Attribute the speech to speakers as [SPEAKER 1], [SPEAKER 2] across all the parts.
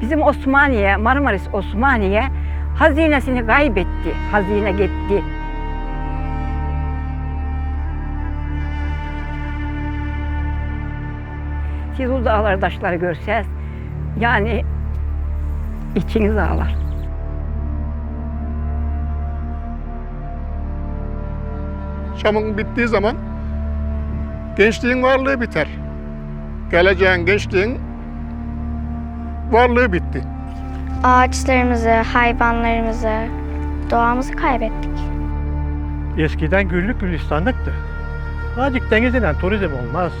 [SPEAKER 1] Bizim Osmaniye, Marmaris Osmaniye hazinesini kaybetti. Hazine gitti. Siz o dağlar taşları görseniz yani içiniz ağlar.
[SPEAKER 2] Çamın bittiği zaman gençliğin varlığı biter. Geleceğin gençliğin varlığı bitti.
[SPEAKER 3] Ağaçlarımızı, hayvanlarımızı, doğamızı kaybettik.
[SPEAKER 4] Eskiden güllük gülistanlıktı. Azıcık denizinden turizm olmaz.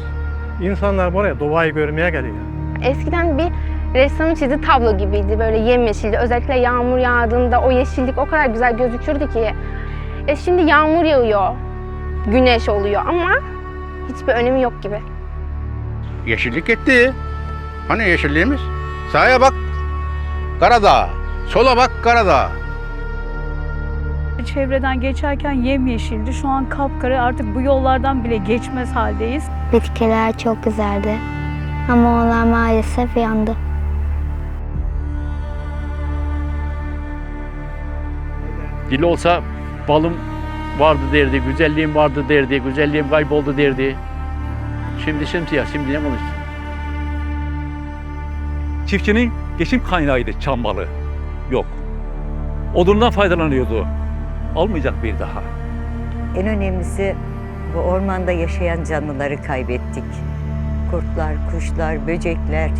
[SPEAKER 4] İnsanlar buraya doğayı görmeye geliyor.
[SPEAKER 5] Eskiden bir ressamın çizdiği tablo gibiydi. Böyle yemyeşildi. Özellikle yağmur yağdığında o yeşillik o kadar güzel gözükürdü ki. E şimdi yağmur yağıyor. Güneş oluyor ama hiçbir önemi yok gibi.
[SPEAKER 6] Yeşillik gitti. Hani yeşilliğimiz? Sağa bak Karadağ. Sola bak Karadağ.
[SPEAKER 7] Çevreden geçerken yemyeşildi. Şu an kapkara artık bu yollardan bile geçmez haldeyiz.
[SPEAKER 3] Bitkiler çok güzeldi. Ama onlar maalesef yandı.
[SPEAKER 8] Dil olsa balım vardı derdi, güzelliğim vardı derdi, güzelliğim kayboldu derdi. Şimdi simsiyah, şimdi ne konuşsun?
[SPEAKER 9] Çiftçinin geçim kaynağıydı çam balı. Yok. Odundan faydalanıyordu. Almayacak bir daha.
[SPEAKER 10] En önemlisi bu ormanda yaşayan canlıları kaybettik. Kurtlar, kuşlar, böcekler.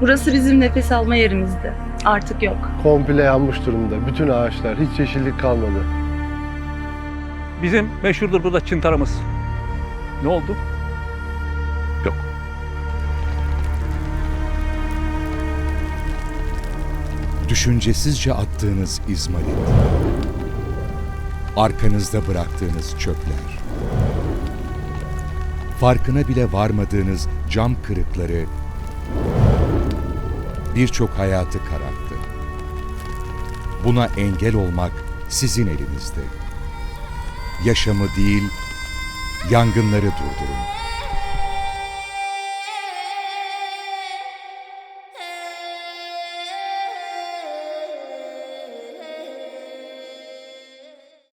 [SPEAKER 7] Burası bizim nefes alma yerimizdi. Artık yok.
[SPEAKER 2] Komple yanmış durumda. Bütün ağaçlar, hiç yeşillik kalmadı.
[SPEAKER 9] Bizim meşhurdur burada çıntarımız. Ne oldu? Yok.
[SPEAKER 11] Düşüncesizce attığınız izmarit. Arkanızda bıraktığınız çöpler. Farkına bile varmadığınız cam kırıkları birçok hayatı kararttı. Buna engel olmak sizin elinizde. Yaşamı değil, yangınları durdurun.